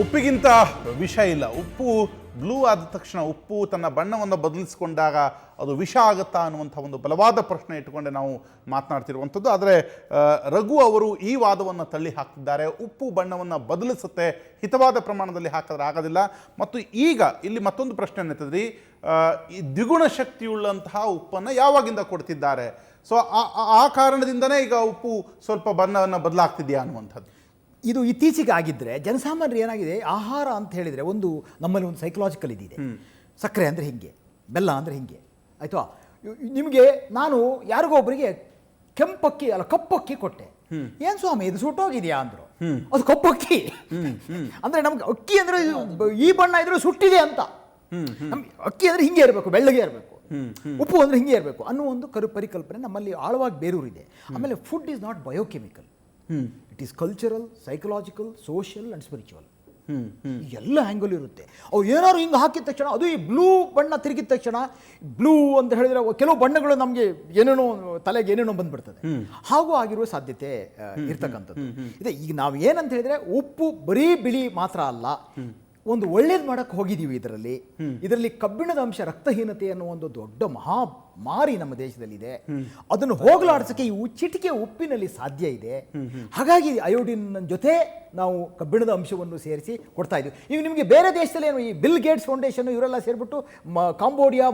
ಉಪ್ಪಿಗಿಂತ ವಿಷ ಇಲ್ಲ. ಉಪ್ಪು ಬ್ಲೂ ಆದ ತಕ್ಷಣ ಉಪ್ಪು ತನ್ನ ಬಣ್ಣವನ್ನು ಬದಲಿಸಿಕೊಂಡಾಗ ಅದು ವಿಷ ಆಗುತ್ತಾ ಅನ್ನುವಂಥ ಒಂದು ಬಲವಾದ ಪ್ರಶ್ನೆ ಇಟ್ಟುಕೊಂಡೆ ನಾವು ಮಾತನಾಡ್ತಿರುವಂಥದ್ದು. ಆದರೆ ರಘು ಅವರು ಈ ವಾದವನ್ನು ತಳ್ಳಿ ಹಾಕ್ತಿದ್ದಾರೆ. ಉಪ್ಪು ಬಣ್ಣವನ್ನು ಬದಲಿಸುತ್ತೆ. ಹಿತವಾದ ಪ್ರಮಾಣದಲ್ಲಿ ಹಾಕಿದ್ರೆ ಆಗೋದಿಲ್ಲ. ಮತ್ತು ಈಗ ಇಲ್ಲಿ ಮತ್ತೊಂದು ಪ್ರಶ್ನೆ ಆ, ಈ ದ್ವಿಗುಣ ಶಕ್ತಿಯುಳ್ಳಂತಹ ಉಪ್ಪನ್ನು ಯಾವಾಗಿಂದ ಕೊಡ್ತಿದ್ದಾರೆ? ಸೊ ಆ ಕಾರಣದಿಂದನೇ ಈಗ ಉಪ್ಪು ಸ್ವಲ್ಪ ಬಣ್ಣವನ್ನು ಬದಲಾಗ್ತಿದೆಯಾ ಅನ್ನುವಂಥದ್ದು. ಇದು ಇತ್ತೀಚೆಗೆ ಆಗಿದ್ದರೆ ಜನಸಾಮಾನ್ಯರು ಏನಾಗಿದೆ? ಆಹಾರ ಅಂತ ಹೇಳಿದರೆ ಒಂದು ನಮ್ಮಲ್ಲಿ ಒಂದು ಸೈಕಲಾಜಿಕಲ್ ಇದಿದೆ. ಸಕ್ಕರೆ ಅಂದರೆ ಹಿಂಗೆ ಬೆಲ್ಲ ಅಂದರೆ ಹಿಂಗೆ ಆಯಿತಾ? ನಿಮಗೆ ನಾನು ಯಾರಿಗೋ ಒಬ್ಬರಿಗೆ ಕೆಂಪಕ್ಕಿ ಅಲ್ಲ ಕಪ್ಪಕ್ಕಿ ಕೊಟ್ಟೆ. ಏನು ಸ್ವಾಮಿ ಇದು ಸುಟ್ಟೋಗಿದೆಯಾ ಅಂದರು? ಅದು ಕಪ್ಪಕ್ಕಿ. ಅಂದರೆ ನಮ್ಗೆ ಅಕ್ಕಿ ಅಂದರೆ ಈ ಬಣ್ಣ ಇದ್ರೆ ಸುಟ್ಟಿದೆ ಅಂತ. ನಮ್ಗೆ ಅಕ್ಕಿ ಅಂದರೆ ಹಿಂಗೆ ಇರಬೇಕು ಬೆಳ್ಳಗೆ ಇರಬೇಕು. ಉಪ್ಪು ಅಂದರೆ ಹಿಂಗೆ ಇರಬೇಕು ಅನ್ನೋ ಒಂದು ಕರು ಪರಿಕಲ್ಪನೆ ನಮ್ಮಲ್ಲಿ ಆಳವಾಗಿ ಬೇರೂರಿದೆ. ಆಮೇಲೆ food is not biochemical it is cultural psychological social and spiritual ಎಲ್ಲ ಆ್ಯಂಗಲ್ ಇರುತ್ತೆ. ಅವು ಏನಾದ್ರು ಹಿಂಗೆ ಹಾಕಿದ ತಕ್ಷಣ ಅದು ಈ ಬ್ಲೂ ಬಣ್ಣ ತಿರುಗಿದ ತಕ್ಷಣ ಬ್ಲೂ ಅಂತ ಹೇಳಿದ್ರೆ ಕೆಲವು ಬಣ್ಣಗಳು ನಮಗೆ ಏನೇನೋ ತಲೆಗೆ ಏನೇನೋ ಬಂದ್ಬಿಡ್ತದೆ. ಹಾಗೂ ಆಗಿರುವ ಸಾಧ್ಯತೆ ಇರ್ತಕ್ಕಂಥದ್ದು. ಇದೆ ಈಗ ನಾವು ಏನಂತ ಹೇಳಿದ್ರೆ ಉಪ್ಪು ಬರೀ ಬಿಳಿ ಮಾತ್ರ ಅಲ್ಲ. ಒಂದು ಒಳ್ಳೇದು ಮಾಡಕ್ಕೆ ಹೋಗಿದ್ದೀವಿ ಇದರಲ್ಲಿ. ಇದರಲ್ಲಿ ಕಬ್ಬಿಣದ ಅಂಶ ರಕ್ತಹೀನತೆ ಅನ್ನೋ ಒಂದು ದೊಡ್ಡ ಮಹಾ ಮಾರಿ ನಮ್ಮ ದೇಶದಲ್ಲಿದೆ. ಅದನ್ನು ಹೋಗಲಾಡಿಸಕ್ಕೆ ಈ ಚಿಟಿಕೆ ಉಪ್ಪಿನಲ್ಲಿ ಸಾಧ್ಯ ಇದೆ. ಹಾಗಾಗಿ ಅಯೋಡಿನ್ ಜೊತೆ ನಾವು ಕಬ್ಬಿಣದ ಅಂಶವನ್ನು ಸೇರಿಸಿ ಕೊಡ್ತಾ ಇದ್ದೀವಿ ಈಗ ನಿಮಗೆ ಬೇರೆ ದೇಶದಲ್ಲಿ ಏನು ಈ ಬಿಲ್ ಗೇಟ್ಸ್ ಫೌಂಡೇಶನ್ ಇವರೆಲ್ಲ ಸೇರಿಬಿಟ್ಟು ಮ ಕಾಂಬೋಡಿಯಾ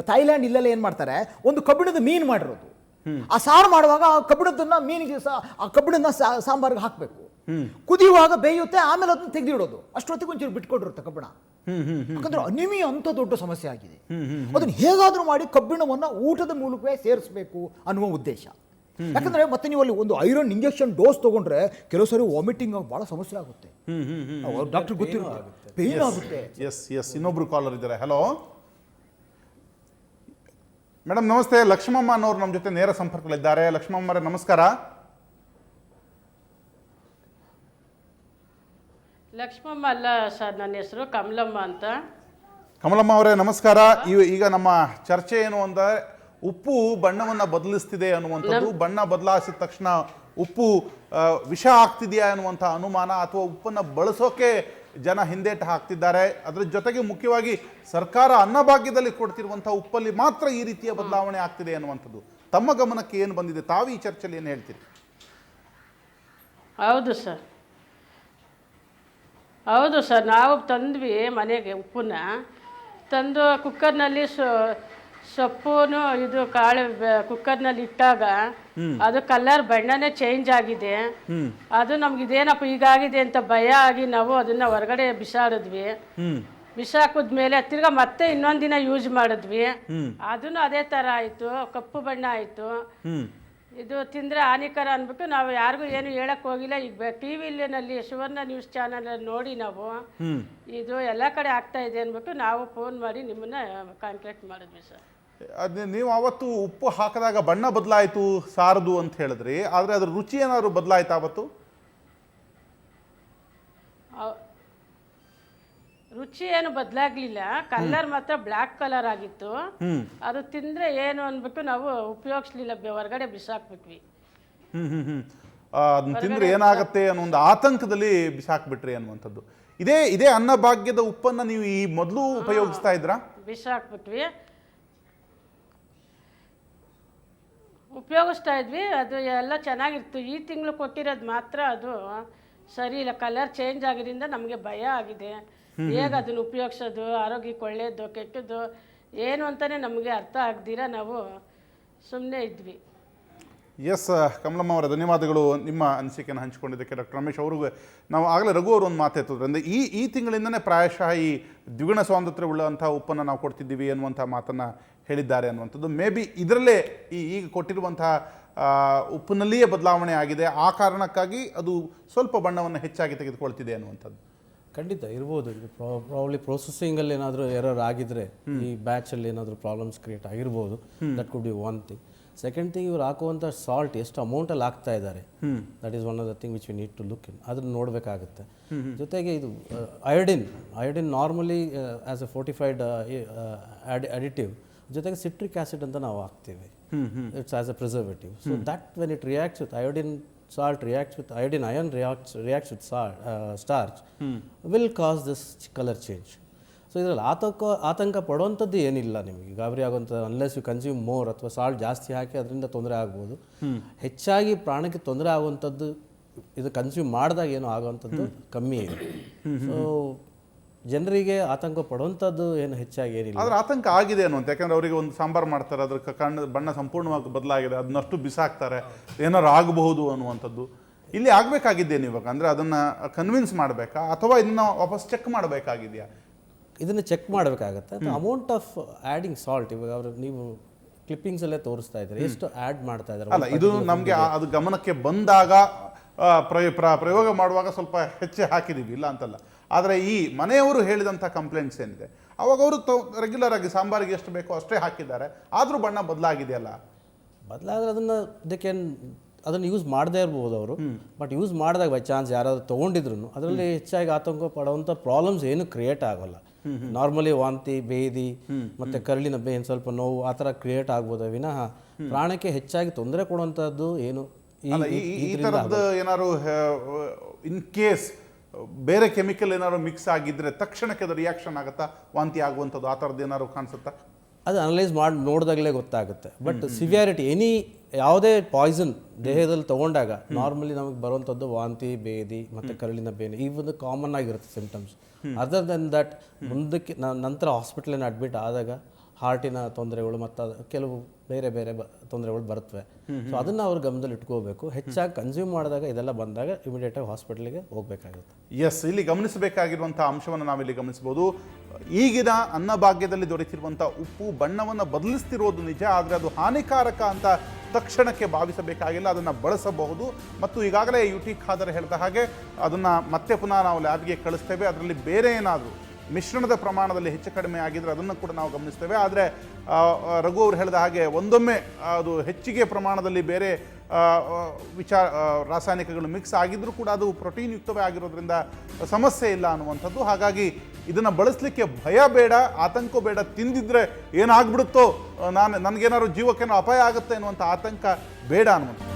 ಥೈಲ್ಯಾಂಡ್ ಇಲ್ಲೆಲ್ಲ ಏನು ಮಾಡ್ತಾರೆ? ಒಂದು ಕಬ್ಬಿಣದ ಮೀನು ಮಾಡಿರೋದು. ಆ ಸಾರು ಮಾಡುವಾಗ ಆ ಕಬ್ಬಿಣದನ್ನ ಮೀನಿಗೆ ಸಾ- ಆ ಕಬ್ಬಿಣದ ಸಾಂಬಾರ್ಗೆ ಹಾಕಬೇಕು. ಕುದಿಯುವಾಗ ಬೇಯುತ್ತೆ ಆಮೇಲೆ ಅದನ್ನ ತೆಗೆದಿಡೋದು. ಅಷ್ಟೊತ್ತಿಗೆ ಒಂಚೂರು ಬಿಟ್ಕೊಡಿರುತ್ತೆ ಕಬ್ಬಿಣ ಯಾಕಂದ್ರೆ ಅನಿಮಿಯ ಅಂತ ದೊಡ್ಡ ಸಮಸ್ಯೆ ಆಗಿದೆ. ಅದನ್ನ ಹೇಗಾದ್ರೂ ಮಾಡಿ ಕಬ್ಬಿಣವನ್ನ ಊಟದ ಮೂಲಕವೇ ಸೇರಿಸಬೇಕು ಅನ್ನುವ ಉದ್ದೇಶ. ಯಾಕಂದ್ರೆ ಮತ್ತೆ ನೀವು ಅಲ್ಲಿ ಒಂದು ಐರನ್ ಇಂಜೆಕ್ಷನ್ ಡೋಸ್ ತಗೊಂಡ್ರೆ ಕೆಲವು ಸರಿ ವಾಮಿಟಿಂಗ್ ಬಹಳ ಸಮಸ್ಯೆ ಆಗುತ್ತೆ. ಡಾಕ್ಟರ್ ಗೊತ್ತಿರುತ್ತೆ. ಪೇನ್ ಆಗುತ್ತೆ. ಎಸ್ ಎಸ್ ಇನ್ನೊಬ್ರು ಕಾಲರ್ ಇದ್ದಾರೆ. ಹಲೋ ಮೇಡಮ್ ನಮಸ್ತೆ. ಲಕ್ಷ್ಮಮ್ಮ ಅನ್ನೋರು ನಮ್ಮ ಜೊತೆ ನೇರ ಸಂಪರ್ಕಗಳಿದ್ದಾರೆ ಲಕ್ಷ್ಮಮ್ಮರೇ ನಮಸ್ಕಾರ. ಲಕ್ಷ್ಮಮ್ಮ ಅಲ್ಲ ಸರ್ ನನ್ನ ಹೆಸರು ಕಮಲಮ್ಮ ಅಂತ. ಕಮಲಮ್ಮ ಅವರೇ ನಮಸ್ಕಾರ. ಈಗ ನಮ್ಮ ಚರ್ಚೆ ಏನು ಅಂದರೆ ಉಪ್ಪು ಬಣ್ಣವನ್ನು ಬದಲಿಸ್ತಿದೆ ಅನ್ನುವಂಥದ್ದು. ಬಣ್ಣ ಬದಲಾಯಿಸಿದ ತಕ್ಷಣ ಉಪ್ಪು ಆ, ವಿಷ ಆಗ್ತಿದೆಯಾ ಅನ್ನುವಂಥ ಅನುಮಾನ ಅಥವಾ ಉಪ್ಪನ್ನು ಬಳಸೋಕೆ ಜನ ಹಿಂದೇಟು ಹಾಕ್ತಿದ್ದಾರೆ. ಅದರ ಜೊತೆಗೆ ಮುಖ್ಯವಾಗಿ ಸರ್ಕಾರ ಅನ್ನಭಾಗ್ಯದಲ್ಲಿ ಕೊಡ್ತಿರುವಂಥ ಉಪ್ಪಲ್ಲಿ ಮಾತ್ರ ಈ ರೀತಿಯ ಬದಲಾವಣೆ ಆಗ್ತಿದೆ ಅನ್ನುವಂಥದ್ದು. ತಮ್ಮ ಗಮನಕ್ಕೆ ಏನು ಬಂದಿದೆ? ತಾವು ಈ ಚರ್ಚೆಯಲ್ಲಿ ಏನು ಹೇಳ್ತೀರಿ? ಹೌದು ಸರ್. ಹೌದು ಸರ್ ನಾವು ತಂದ್ವಿ ಮನೆಗೆ ಉಪ್ಪನ್ನ. ತಂದು ಕುಕ್ಕರ್ನಲ್ಲಿ ಸೊಪ್ಪುನು ಇದು ಕಾಳು ಕುಕ್ಕರ್ನಲ್ಲಿ ಇಟ್ಟಾಗ ಅದು ಕಲರ್ ಬಣ್ಣನೇ ಚೇಂಜ್ ಆಗಿದೆ. ಅದು ನಮ್ಗೆ ಇದೇನಪ್ಪ ಹೀಗಾಗಿದೆ ಅಂತ ಭಯ ಆಗಿ ನಾವು ಅದನ್ನ ಹೊರಗಡೆ ಬಿಸಾಡಿದ್ವಿ. ಬಿಸಾಕಿದ್ಮೇಲೆ ತಿರ್ಗಾ ಮತ್ತೆ ಇನ್ನೊಂದಿನ ದಿನ ಯೂಸ್ ಮಾಡಿದ್ವಿ. ಅದನ್ನು ಅದೇ ಥರ ಆಯಿತು ಕಪ್ಪು ಬಣ್ಣ ಆಯಿತು. ಇದು ತಿಂದರೆ ಹಾನಿಕರ ಅಂದ್ಬಿಟ್ಟು ನಾವು ಯಾರಿಗೂ ಏನು ಹೇಳಕ್ ಹೋಗಿಲ್ಲ. ಈಗ ಟಿ ವಿಲಿನಲ್ಲಿ ಸುವರ್ಣ ನ್ಯೂಸ್ ಚಾನಲ್ ನೋಡಿ ನಾವು. ಇದು ಎಲ್ಲ ಕಡೆ ಆಗ್ತಾ ಇದೆ ಅಂದ್ಬಿಟ್ಟು ನಾವು ಫೋನ್ ಮಾಡಿ ನಿಮ್ಮನ್ನ ಕಾಂಟ್ಯಾಕ್ಟ್ ಮಾಡಿದ್ವಿ ಸರ್. ಅದನ್ನ ನೀವು ಅವತ್ತು ಉಪ್ಪು ಹಾಕಿದಾಗ ಬಣ್ಣ ಬದಲಾಯಿತು ಸಾರದು ಅಂತ ಹೇಳಿದ್ರಿ. ಆದರೆ ಅದ್ರ ರುಚಿ ಏನಾದ್ರು ಬದಲಾಯ್ತಾ ಅವತ್ತು? ಅವ್- ರುಚಿ ಏನು ಬದಲಾಗ್ಲಿಲ್ಲ. ಕಲರ್ ಮಾತ್ರ ಬ್ಲ್ಯಾಕ್ ಕಲರ್ ಆಗಿತ್ತು. ಅದು ತಿಂದ್ರೆ ಏನು ಅನ್ಬಿಟ್ಟು ನಾವು ಉಪಯೋಗಿಸ್ಲಿಲ್ಲ ಹೊರಗಡೆ ಬಿಸಾಕ್ಬಿಟ್ವಿ. ಹ್ಮ್ ಹ್ಮ್ ಹ್ಮ್. ಆ, ಅದನ್ನ ತಿಂದ್ರೆ ಏನಾಗತ್ತೆ ಅನ್ನೋ ಒಂದು ಆತಂಕದಲ್ಲಿ ಬಿಸಾಕ್ಬಿಟ್ರಿ ಅನ್ನುವಂಥದ್ದು. ಇದೇ ಇದೇ ಅನ್ನಭಾಗ್ಯದ ಉಪ್ಪನ್ನ ನೀವು ಈ ಮೊದಲು ಉಪಯೋಗಿಸ್ತಾ ಇದ್ರಾ? ಬಿಸಾಕ್ಬಿಟ್ವಿ. ಉಪಯೋಗಿಸ್ತಾ ಇದ್ವಿ. ಅದು ಎಲ್ಲ ಚೆನ್ನಾಗಿತ್ತು ಈ ತಿಂಗಳು ಕೊಟ್ಟಿರೋದು ಮಾತ್ರ ಅದು ಸರಿ ಇಲ್ಲ ಕಲರ್ ಚೇಂಜ್ ಆಗಿದ್ದರಿಂದ ನಮಗೆ ಭಯ ಆಗಿದೆ. ಹೇಗೆ ಅದನ್ನು ಉಪಯೋಗಿಸೋದು, ಆರೋಗ್ಯಕ್ಕೆ ಒಳ್ಳೇದು, ಕೆಟ್ಟದ್ದು, ಏನು ಅಂತಲೇ ನಮಗೆ ಅರ್ಥ ಆಗ್ದಿರ ನಾವು ಸುಮ್ಮನೆ ಇದ್ವಿ. ಎಸ್ ಕಮಲಮ್ಮ ಅವರ, ಧನ್ಯವಾದಗಳು ನಿಮ್ಮ ಅನಿಸಿಕೆಯನ್ನು ಹಂಚಿಕೊಂಡಿದ್ದಕ್ಕೆ ಡಾಕ್ಟರ್ ರಮೇಶ್ ಅವರು. ನಾವು ಆಗಲೇ ರಘು ಅವರು ಒಂದು ಮಾತಾಡ್ತಿದ್ರು ಅಂದರೆ ಈ ಈ ತಿಂಗಳಿಂದನೇ ಪ್ರಾಯಶಃ ಈ ದ್ವಿಗುಣ ಸ್ವಾತಂತ್ರ್ಯ ಉಳ್ಳಂಥ ಉಪ್ಪನ್ನು ನಾವು ಕೊಡ್ತಿದ್ದೀವಿ ಅನ್ನುವಂಥ ಮಾತನ್ನು ಹೇಳಿದ್ದಾರೆ ಅನ್ನುವಂಥದ್ದು. ಮೇ ಬಿ ಇದರಲ್ಲೇ ಈ ಈಗ ಕೊಟ್ಟಿರುವಂತಹ ಉಪ್ಪಿನಲ್ಲಿಯೇ ಬದಲಾವಣೆ ಆಗಿದೆ. ಆ ಕಾರಣಕ್ಕಾಗಿ ಅದು ಸ್ವಲ್ಪ ಬಣ್ಣವನ್ನು ಹೆಚ್ಚಾಗಿ ತೆಗೆದುಕೊಳ್ತಿದೆ ಅನ್ನುವಂಥದ್ದು. ಖಂಡಿತ ಇರ್ಬೋದು. ಇದು ಪ್ರಾಬ್ಲಿ ಪ್ರೊಸೆಸಿಂಗಲ್ಲಿ ಏನಾದರೂ ಎರರ್ ಆಗಿದ್ರೆ ಈ ಬ್ಯಾಚಲ್ಲಿ ಏನಾದರೂ ಪ್ರಾಬ್ಲಮ್ಸ್ ಕ್ರಿಯೇಟ್ ಆಗಿರ್ಬೋದು. That could be one thing second thing ಇವ್ರು ಹಾಕುವಂಥ ಸಾಲ್ಟ್ ಎಷ್ಟು ಅಮೌಂಟಲ್ಲಿ ಹಾಕ್ತಾ ಇದ್ದಾರೆ. That is one of the thing which we need to look in ಅದನ್ನು ನೋಡಬೇಕಾಗುತ್ತೆ. ಜೊತೆಗೆ ಇದು iodine iodine normally as a fortified additive ಜೊತೆಗೆ ಸಿಟ್ರಿಕ್ ಆಸಿಡ್ ಅಂತ ನಾವು ಹಾಕ್ತೀವಿ. It's as a preservative so that when it reacts with iodine salt reacts with iodine, ion reacts, reacts with salt, uh, starch, will cause this color change. So ಇದರಲ್ಲಿ ಆತಂಕ ಆತಂಕ ಪಡುವಂಥದ್ದು ಏನಿಲ್ಲ ನಿಮಗೆ. ಗಾಬರಿ ಆಗುವಂಥ ಅನ್ಲೆಸ್ ಯು ಕನ್ಸ್ಯೂಮ್ ಮೋರ್ ಅಥವಾ salt ಜಾಸ್ತಿ ಹಾಕಿ ಅದರಿಂದ ತೊಂದರೆ ಆಗ್ಬೋದು. ಹೆಚ್ಚಾಗಿ ಪ್ರಾಣಕ್ಕೆ ತೊಂದರೆ ಆಗುವಂಥದ್ದು ಇದು ಕನ್ಸ್ಯೂಮ್ ಮಾಡಿದಾಗ ಏನು ಆಗುವಂಥದ್ದು ಕಮ್ಮಿ ಇದೆ. ಸೊ ಜನರಿಗೆ ಆತಂಕ ಪಡುವಂಥದ್ದು ಏನು ಹೆಚ್ಚಾಗಿ ಏನಿಲ್ಲ. ಆದ್ರೆ ಆತಂಕ ಆಗಿದೆ ಅನ್ನುವಂತ ಯಾಕಂದ್ರೆ ಅವರಿಗೆ ಒಂದು ಸಾಂಬಾರ್ ಮಾಡ್ತಾರೆ ಅದ್ರ ಕಣ್ಣು ಬಣ್ಣ ಸಂಪೂರ್ಣವಾಗಿ ಬದಲಾಗಿದೆ ಅದನ್ನಷ್ಟು ಬಿಸಾಕ್ತಾರೆ ಏನಾರು ಆಗಬಹುದು ಅನ್ನುವಂಥದ್ದು. ಇಲ್ಲಿ ಆಗಬೇಕಾಗಿದ್ದೇನು ಇವಾಗ? ಅಂದರೆ ಅದನ್ನ ಕನ್ವಿನ್ಸ್ ಮಾಡಬೇಕಾ? ಅಥವಾ ಇದನ್ನು ವಾಪಸ್ ಚೆಕ್ ಮಾಡಬೇಕಾಗಿದೆಯಾ? ಇದನ್ನು ಚೆಕ್ ಮಾಡಬೇಕಾಗತ್ತೆ. ಅಮೌಂಟ್ ಆಫ್ ಆ್ಯಡಿಂಗ್ ಸಾಲ್ಟ್ ಇವಾಗ ಅವರು ನೀವು ಕ್ಲಿಪ್ಪಿಂಗ್ಸ್ ಅಲ್ಲೇ ತೋರಿಸ್ತಾ ಇದ್ದಾರೆ ಎಷ್ಟು ಆ್ಯಡ್ ಮಾಡ್ತಾ ಇದ್ದಾರೆ? ಅಲ್ಲ ಇದು ನಮಗೆ ಅದು ಗಮನಕ್ಕೆ ಬಂದಾಗ ಪ್ರಯೋಗ ಮಾಡುವಾಗ ಸ್ವಲ್ಪ ಹೆಚ್ಚೆ ಹಾಕಿದೀವಿ ಇಲ್ಲ ಅಂತಲ್ಲ. ಆದರೆ ಈ ಮನೆಯವರು ಹೇಳಿದಂಥ ಕಂಪ್ಲೇಂಟ್ಸ್ ಏನಿದೆ? ಅವಾಗ ಅವರು ರೆಗ್ಯುಲರ್ ಆಗಿ ಸಾಂಬಾರಿಗೆ ಎಷ್ಟು ಬೇಕೋ ಅಷ್ಟೇ ಹಾಕಿದ್ದಾರೆ. ಆದರೂ ಬಣ್ಣ ಬದಲಾಗಿದೆಯಲ್ಲ? ಬದಲಾದ್ರೆ ಅದನ್ನು ದೇ ಕ್ಯಾನ್ ಅದನ್ನು ಯೂಸ್ ಮಾಡದೇ ಇರ್ಬೋದು ಅವರು. ಬಟ್ ಯೂಸ್ ಮಾಡಿದಾಗ ಬೈ ಚಾನ್ಸ್ ಯಾರಾದರೂ ತೊಗೊಂಡಿದ್ರು ಅದರಲ್ಲಿ ಹೆಚ್ಚಾಗಿ ಆತಂಕ ಪಡುವಂಥ ಪ್ರಾಬ್ಲಮ್ಸ್ ಏನು ಕ್ರಿಯೇಟ್ ಆಗೋಲ್ಲ. ನಾರ್ಮಲಿ ವಾಂತಿ ಬೇದಿ ಮತ್ತೆ ಕರಳಿನ ಬೇನ್ ಸ್ವಲ್ಪ ನೋವು ಆ ಥರ ಕ್ರಿಯೇಟ್ ಆಗ್ಬೋದು ವಿನಃ ಪ್ರಾಣಕ್ಕೆ ಹೆಚ್ಚಾಗಿ ತೊಂದರೆ ಕೊಡುವಂಥದ್ದು ಏನು ಈ- ಥರದ್ದು ಏನಾದ್ರು ಇನ್ ಕೇಸ್ ಬೇರೆ ಕೆಮಿಕಲ್ ಏನಾದ್ರು ಮಿಕ್ಸ್ ಆಗಿದ್ರೆ ತಕ್ಷಣಕ್ಕೆ ಅದು ರಿಯಾಕ್ಷನ್ ಆಗುತ್ತಾ? ವಾಂತಿ ಆಗುವಂಥದ್ದು ಆ ಥರದ್ದು ಏನಾದ್ರು ಕಾಣಿಸುತ್ತಾ? ಅದು ಅನಲೈಸ್ ಮಾಡಿ ನೋಡಿದಾಗಲೇ ಗೊತ್ತಾಗುತ್ತೆ. ಬಟ್ ಸಿವಿಯಾರಿಟಿ ಎನಿ ಯಾವುದೇ ಪಾಯ್ಸನ್ ದೇಹದಲ್ಲಿ ತಗೊಂಡಾಗ ನಾರ್ಮಲಿ ನಮಗೆ ಬರುವಂಥದ್ದು ವಾಂತಿ ಬೇದಿ ಮತ್ತು ಕರಳಿನ ಬೇನೆ ಈ ಒಂದು ಕಾಮನ್ ಆಗಿರುತ್ತೆ ಸಿಂಪ್ಟಮ್ಸ್ ಅದರ್ ದೆನ್ ದಟ್ ಮುಂದಕ್ಕೆ ನಂತರ ಹಾಸ್ಪಿಟ್ಲನ್ನು ಅಡ್ಮಿಟ್ ಆದಾಗ ಹಾರ್ಟಿನ ತೊಂದರೆಗಳು ಮತ್ತು ಕೆಲವು ಬೇರೆ ಬೇರೆ ಬ ತೊಂದರೆಗಳು ಬರುತ್ತವೆ ಸೊ ಅದನ್ನು ಅವ್ರ ಗಮನದಲ್ಲಿ ಇಟ್ಕೋಬೇಕು. ಹೆಚ್ಚಾಗಿ ಕನ್ಸ್ಯೂಮ್ ಮಾಡಿದಾಗ ಇದೆಲ್ಲ ಬಂದಾಗ ಇಮಿಡಿಯೇಟಾಗಿ ಹಾಸ್ಪಿಟ್ಲಿಗೆ ಹೋಗಬೇಕಾಗುತ್ತೆ. ಎಸ್ ಇಲ್ಲಿ ಗಮನಿಸಬೇಕಾಗಿರುವಂಥ ಅಂಶವನ್ನು ನಾವಿಲ್ಲಿ ಗಮನಿಸ್ಬೋದು ಈಗಿನ ಅನ್ನಭಾಗ್ಯದಲ್ಲಿ ದೊರೆತಿರುವಂಥ ಉಪ್ಪು ಬಣ್ಣವನ್ನು ಬದಲಿಸ್ತಿರೋದು ನಿಜ ಆದರೆ ಅದು ಹಾನಿಕಾರಕ ಅಂತ ತಕ್ಷಣಕ್ಕೆ ಭಾವಿಸಬೇಕಾಗಿಲ್ಲ ಅದನ್ನು ಬಳಸಬಹುದು. ಮತ್ತು ಈಗಾಗಲೇ ಯು ಟಿ ಖಾದರ್ ಹೇಳಿದ ಹಾಗೆ ಅದನ್ನು ಮತ್ತೆ ಪುನಃ ನಾವು ಲ್ಯಾಬ್ಗೆ ಕಳಿಸ್ತೇವೆ. ಅದರಲ್ಲಿ ಬೇರೆ ಏನಾದರೂ ಮಿಶ್ರಣದ ಪ್ರಮಾಣದಲ್ಲಿ ಹೆಚ್ಚು ಕಡಿಮೆ ಆಗಿದ್ರೆ ಅದನ್ನು ಕೂಡ ನಾವು ಗಮನಿಸ್ತೇವೆ. ಆದರೆ ರಘು ಅವರು ಹೇಳಿದ ಹಾಗೆ ಒಂದೊಮ್ಮೆ ಅದು ಹೆಚ್ಚಿಗೆ ಪ್ರಮಾಣದಲ್ಲಿ ಬೇರೆ ವಿಚಾರ ರಾಸಾಯನಿಕಗಳು ಮಿಕ್ಸ್ ಆಗಿದ್ರೂ ಕೂಡ ಅದು ಪ್ರೋಟೀನ್ ಯುಕ್ತವೇ ಆಗಿರೋದ್ರಿಂದ ಸಮಸ್ಯೆ ಇಲ್ಲ ಅನ್ನುವಂಥದ್ದು. ಹಾಗಾಗಿ ಇದನ್ನು ಬಳಸಲಿಕ್ಕೆ ಭಯ ಬೇಡ, ಆತಂಕ ಬೇಡ, ತಿಂದಿದ್ರೆ ಏನಾಗ್ಬಿಡುತ್ತೋ ನಾನು, ನನಗೇನಾದ್ರು ಜೀವಕ್ಕೇನೋ ಅಪಾಯ ಆಗುತ್ತೆ ಅನ್ನುವಂಥ ಆತಂಕ ಬೇಡ ಅನ್ನುವಂಥದ್ದು.